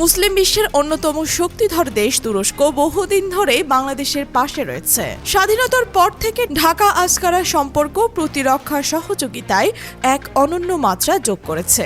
মুসলিম বিশ্বের অন্যতম শক্তিধর দেশ তুরস্ক বহুদিন ধরে বাংলাদেশের পাশে রয়েছে। স্বাধীনতার পর থেকে ঢাকা আসকারা সম্পর্ক প্রতিরক্ষা সহযোগিতায় এক অনন্য মাত্রা যোগ করেছে।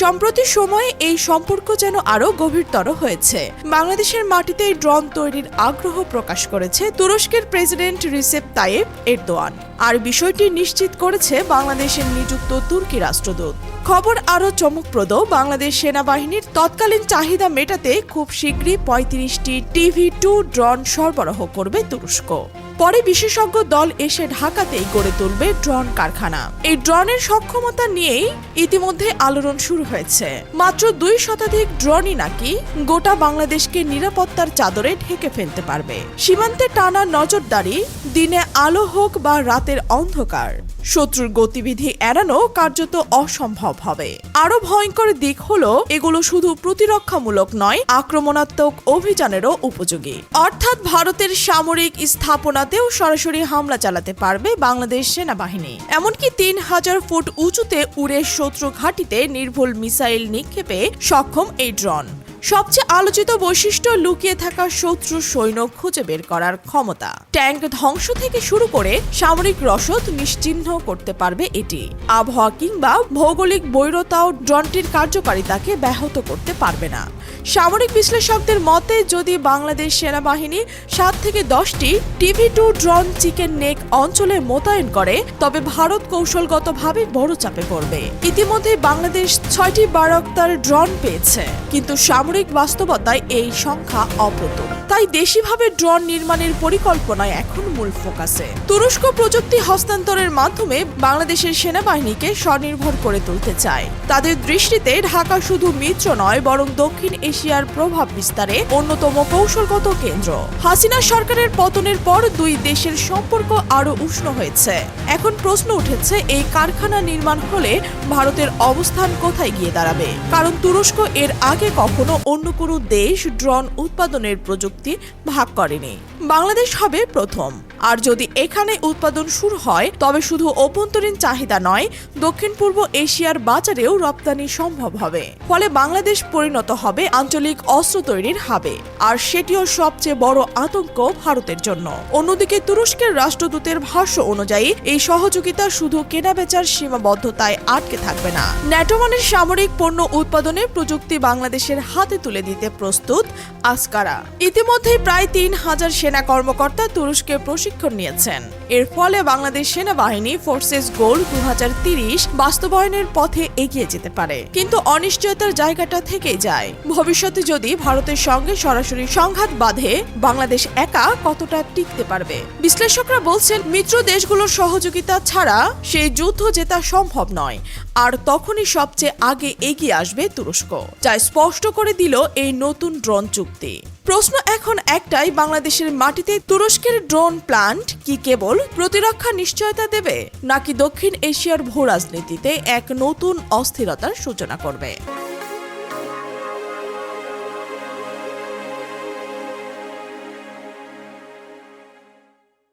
সম্প্রতি সময়ে এই সম্পর্ক যেন আরও গভীরতর হয়েছে। বাংলাদেশের মাটিতে ড্রোন তৈরির আগ্রহ প্রকাশ করেছে তুরস্কের প্রেসিডেন্ট রিসেপ তাইয়েব এরদোয়ান। আর বিষয়টি নিশ্চিত করেছে বাংলাদেশের নিযুক্ত তুর্কি রাষ্ট্রদূত। খবর আরও চমকপ্রদ, বাংলাদেশ সেনাবাহিনীর তৎকালীন চাহিদা মেটাতে খুব শীঘ্রই পঁয়ত্রিশটি টিভি টু ড্রোন সরবরাহ করবে তুরস্ক। পরে বিশেষজ্ঞ দল এসে ঢাকাতেই গড়ে তুলবে ড্রোন কারখানা। এই ড্রোনের সক্ষমতা নিয়েই ইতিমধ্যে আলোড়ন শুরু হয়েছে। মাত্র দুই শতাধিক ড্রোনই নাকি গোটা বাংলাদেশকে নিরাপত্তার চাদরে ঢেকে ফেলতে পারবে। সীমান্তে টানা নজরদারি, দিনে আলো হোক বা রাতের অন্ধকার। শত্রুর গতিবিধি এড়ানো কার্যত অসম্ভব হবে। আরও ভয়ঙ্কর দিক হলো, এগুলো শুধু প্রতিরক্ষামূলক নয়, আক্রমণাত্মক অভিযানেরও উপযোগী। অর্থাৎ ভারতের সামরিক স্থাপনাতেও সরাসরি হামলা চালাতে পারবে বাংলাদেশ সেনাবাহিনী। এমনকি তিন হাজার ফুট উঁচুতে উড়ে শত্রু ঘাঁটিতে নির্ভুল মিসাইল নিক্ষেপে সক্ষম এই ড্রোন। সবচেয়ে আলোচিত বৈশিষ্ট্য লুকিয়ে থাকা শত্রু সৈন্য খুঁজে বের করার ক্ষমতা। ট্যাঙ্ক ধ্বংস থেকে শুরু করে সামরিক রসদ নিশ্চিহ্ন করতে পারবে এটি। আবহাওয়া কিংবা ভৌগোলিক বৈরতাও ড্রনটির কার্যকারিতাকে ব্যাহত করতে পারবে না। সামরিক বিশ্লেষকদের মতে, যদি বাংলাদেশ সেনাবাহিনী সাত থেকে দশটি TB two drone chicken neck অঞ্চলে মোতায়েন করে, তবে ভারত কৌশলগতভাবে বড় চাপে পড়বে। ইতিমধ্যে বাংলাদেশ ছয়টি বারাক্তার ড্রোন পেয়েছে, কিন্তু সামরিক বাস্তবতায় এই সংখ্যা অপ্রতুল। তাই দেশিভাবে ড্রোন নির্মাণের পরিকল্পনায় এখন মূল ফোকাসে। তুরস্ক প্রযুক্তি হস্তান্তরের মাধ্যমে বাংলাদেশের সেনাবাহিনীকে স্বনির্ভর করে তুলতে চায়। তাদের দৃষ্টিতে ঢাকা শুধু মিত্র নয়, বরং দক্ষিণ এশিয়ার প্রভাব বিস্তারে অন্যতম কৌশলগত কেন্দ্র। হাসিনা সরকারের পতনের পর দুই দেশের সম্পর্ক আরও উষ্ণ হয়েছে। এখন প্রশ্ন উঠেছে, এই কারখানা নির্মাণ হলে ভারতের অবস্থান কোথায় গিয়ে দাঁড়াবে? কারণ তুরস্ক এর আগে কখনো অন্য কোনো দেশ ড্রোন উৎপাদনের প্রযুক্তি ভাগ করেনি। বাংলাদেশ হবে প্রথম। আর যদি এখানে উৎপাদন শুরু হয়, তবে শুধু অভ্যন্তরীণ চাহিদা নয় দক্ষিণ পূর্ব এশিয়ার বাজারেও রপ্তানি সম্ভব হবে। ফলে বাংলাদেশ পরিণত হবে আঞ্চলিক অস্ত্র তৈরির হাবে, আর সেটিও সবচেয়ে বড় আতঙ্ক ভারতের জন্য। অন্যদিকে তুরস্কের রাষ্ট্রদূতের ভাষ্য অনুযায়ী, এই সহযোগিতা শুধু কেনাবেচার সীমাবদ্ধতায় আটকে থাকবে না। ন্যাটোমানের সামরিক পণ্য উৎপাদনে প্রযুক্তি বাংলাদেশের হাতে তুলে দিতে প্রস্তুত আসকারা। ইতিমধ্যে প্রায় তিন হাজার সেনা কর্মকর্তা তুরস্কে প্রশিক্ষণ নিয়েছেন। এর ফলে বাংলাদেশ সেনাবাহিনী ফোর্সেস গোল দু বাস্তবায়নের পথে এগিয়ে যেতে পারে। কিন্তু অনিশ্চয়তার জায়গাটা থেকেই যায়। ভবিষ্যতে যদি ভারতের সঙ্গে সরাসরি সংঘাত বাঁধে, বাংলাদেশ একা কতটা টিকতে পারবে? বিশ্লেষকরা বলছেন, মিত্র দেশগুলোর সহযোগিতা ছাড়া সেই যুদ্ধ জেতা সম্ভব নয়। আর তখনই সবচেয়ে আগে এগিয়ে আসবে তুরস্ক, যা স্পষ্ট করে দিল এই নতুন ড্রোন চুক্তি। প্রশ্ন এখন একটাই, বাংলাদেশের মাটিতে তুরস্কের ড্রোন প্লান্ট কি কেবল প্রতিরক্ষা নিশ্চয়তা দেবে, নাকি দক্ষিণ এশিয়ার ভূ রাজনীতিতে এক নতুন অস্থিরতার সূচনা করবে?